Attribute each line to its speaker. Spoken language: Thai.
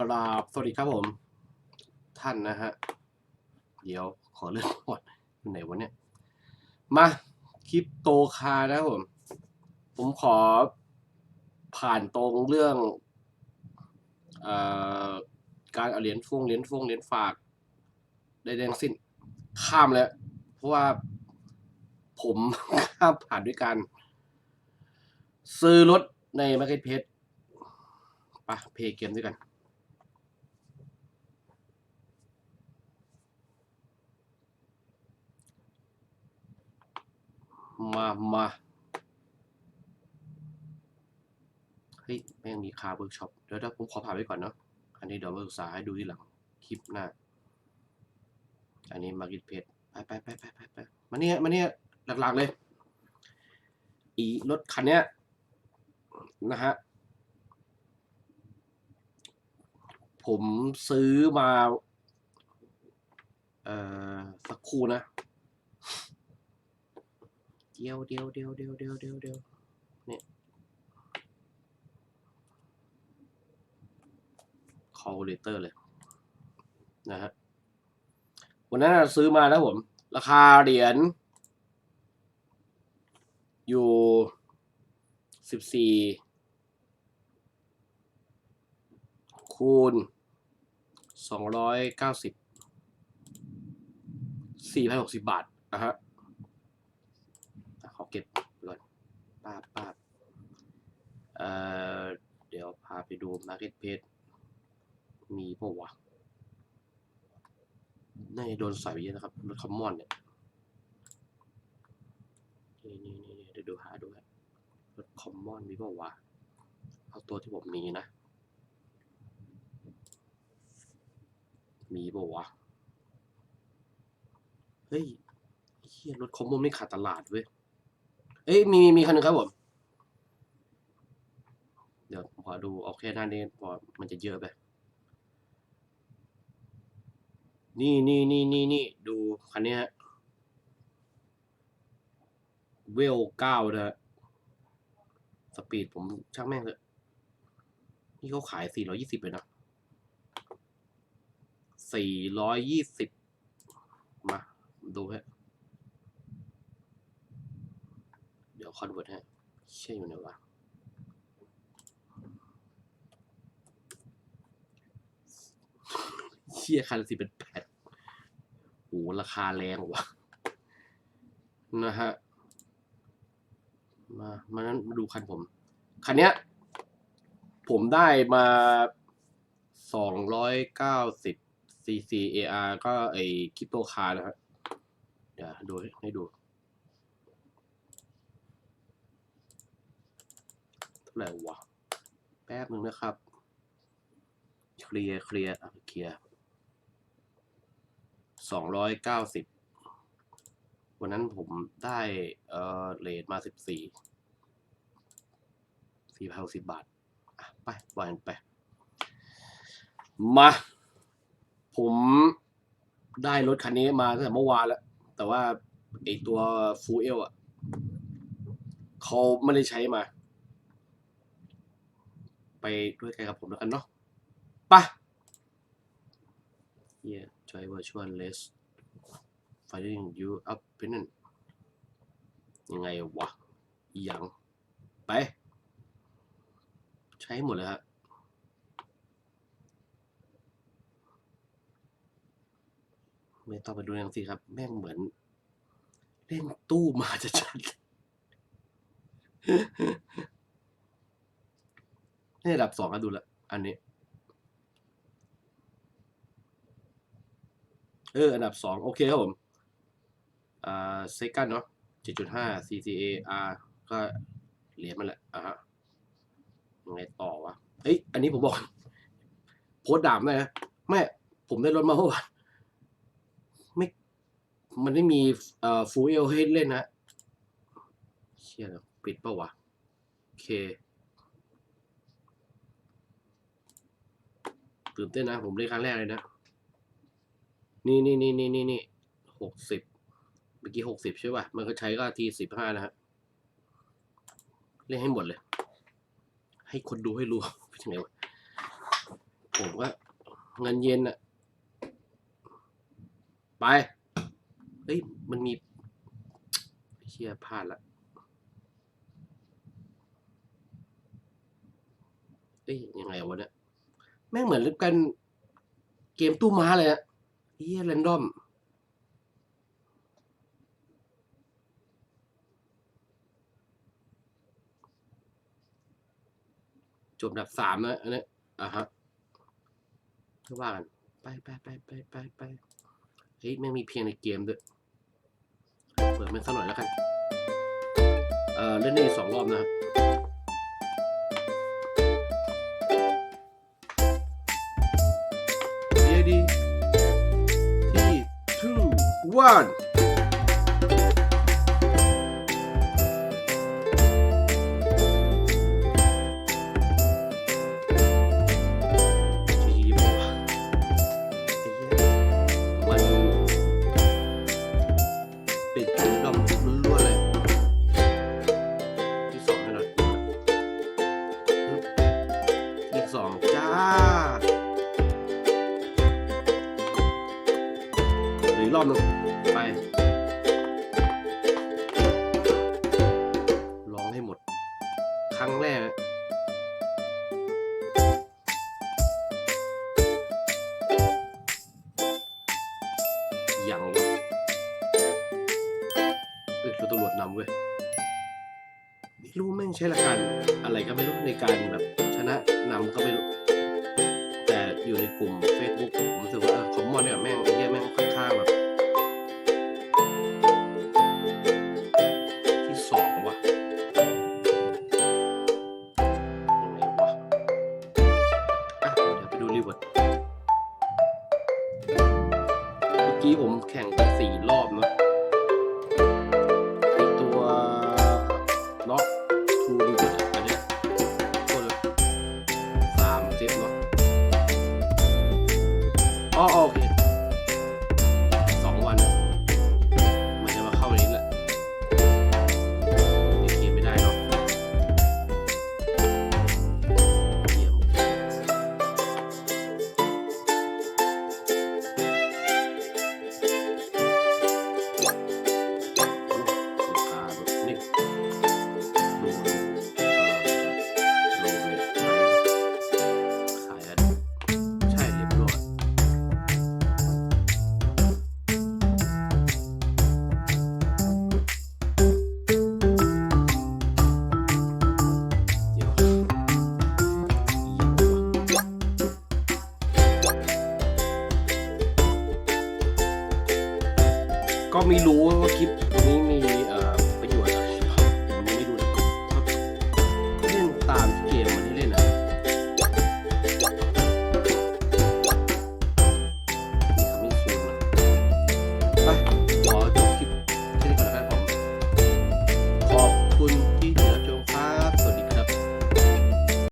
Speaker 1: กราบสวัสดีครับผม ท่านนะฮะ เดี๋ยวขอเลื่อนก่อนอยู่ไหนวะเนี่ย มาคลิปโตคานะครับผม ผมขอผ่านตรงเรื่องอการเอาเหรียญฟงเหรียญฟงเหรียญฝากได้แดงสิ้น ข้ามแล้ว เพราะว่าผมข้ามผ่านด้วยการซื้อรถใน Market p l a c e ปะเพย์เกมด้วยกัน มามาเฮ้ยแม่งมีคาเวิร์กช็อปเดี๋ยวเดี๋ยวผมขอผ่านไว้ก่อนเนาะอันนี้เดี๋ยวมาศึกษาให้ดูที่หลังคลิปหน้า อันนี้มาร์เก็ตเพจไปไปไปไปไปไปมาเนี่ยมาเนี่ยหลักๆเลย อีรถคันเนี้ยนะฮะผมซื้อมา เอ่อ สักครู่นะ เดียวเดียวเดียวเดียวเดียวเดียวเดียวเนี่ย calculator เลยนะฮะวันนั้นซื้อมาแล้วผม ราคาเหรียญอยู่สิบสี่คูณสองร้อยเก้าสิบสี่พันหกสิบบาทนะฮะ ขอเก็บก่อนป้าบป้าบ เดี๋ยวพาไปดู Market Page มีปะวะน่าจะโดนใส่ไปเยอะนะครับรถคอมมอนเนี่ย นี่นี่นี่เดี๋ยวดูหาดูฮะรถคอมมอนมีปะวะเอาตัวที่ผมมีนะ มีปะวะเฮ้ยเฮียรถคอมมอนไม่ขาดตลาดเว้ย เอ้ยมีมีคันหนึงครับผม ดี๋ยวผมขอดูเอาแค่หน้านี้พอมันจะเยอะไป นี่นี่นี่นี่นี่ดูคันนี้ฮะเวลเก้านะฮะสปีดผมช่างแม่งเลยนี่เขาขายสี่ร้อยี่สิบเลยนะสี่ร้อยยี่สิบมา ดูฮะ เดี๋ยวคอนเวิร์ตฮะเชื่ออยู่ไหนวะ เชี่ยคันสิเป็นแปดโหราคาแรงว่ะ นะฮะ มามานั้นมาดูคันผม คันเนี้ย ผมได้มาสองร้อยเก้าสิบ cc AR ก็ไอคริปโตคาร์นะฮะเดี๋ยวดูให้ดูเท่าไหร่วะ แป๊บนึงนะครับ เคลียร์ เคลียร์เคลียร์ สองร้อยเก้าสิบวันนั้นผมได้เออเลทมาสิบสี่สี่พันสิบบาทไปวานไป มา ผมได้รถคันนี้มาตั้งแต่เมื่อวานแล้ว แต่ว่าไอตัวฟูเอลอะเขาไม่ได้ใช้มา ไปด้วยกันกับผมแล้วกันเนาะไปะ Here try virtual less finding you up เป็นนั่นยังไงวะยังไป ใช้หมดเลยฮะไม่ต้องไปดูยังสิครับ แม่งเหมือน เล่นตู้มาจะชัดนี่ระดับสองก็ดูละ อันนี้ เออ อันดับสองโอเคครับผม อ่าเซกันเนาะเจ็ดจุดห้า CCA R ก็เหรียญมันแหละอะฮะยังไงต่อวะเฮ้ย อันนี้ผมบอก โพสต์ด่ามเลยนะแม่ ผมได้รถมาเมื่อวานไม่ มันไม่มีเอ่อฟูเอลให้เล่นนะเชี่ยแล้วปิดเปล่าวะ โอเค ตื่นเต้นนะ ผมเล่นครั้งแรกเลยนะ นี่นี่นี่นี่นี่นี่หกสิบเมื่อกี้หกสิบใช่ป่ะ มันก็ใช้ก็ทีสิบห้านะฮะเล่นให้หมดเลย ให้คนดูให้รู้เป็นยังไงวะผมก็เงินเย็นอะไปเฮ้ยมันมีเชียพลาดละเอ้ยยังไงวะเนี่ยแม่งเหมือนเล่นกันเกมตู้ม้าเลยอะ เฮียแรนดอมจบดับสามนะอันนี้อะฮะก็ว่ากันไปไปไปไปไปไปเฮ้ยไม่งมีเพียงในเกมด้วยเปิดมันสักหน่อยแล้วกัน เอ่อเล่นได้อีกสองรอบนะครับ one. ครั้งแรกยังวะเอ้ยรถตำรวจนำเว้ยไม่รู้แม่งใช้หลักการอะไรก็ไม่รู้ในการแบบชนะนำก็ไม่รู้ แต่อยู่ในกลุ่ม Facebook ผมรู้สึกว่าเออคอมมอนเนี่ยแม่งไอ้เหี้ยแม่งค่อนข้างแบบ ไม่รู้ว่าคลิป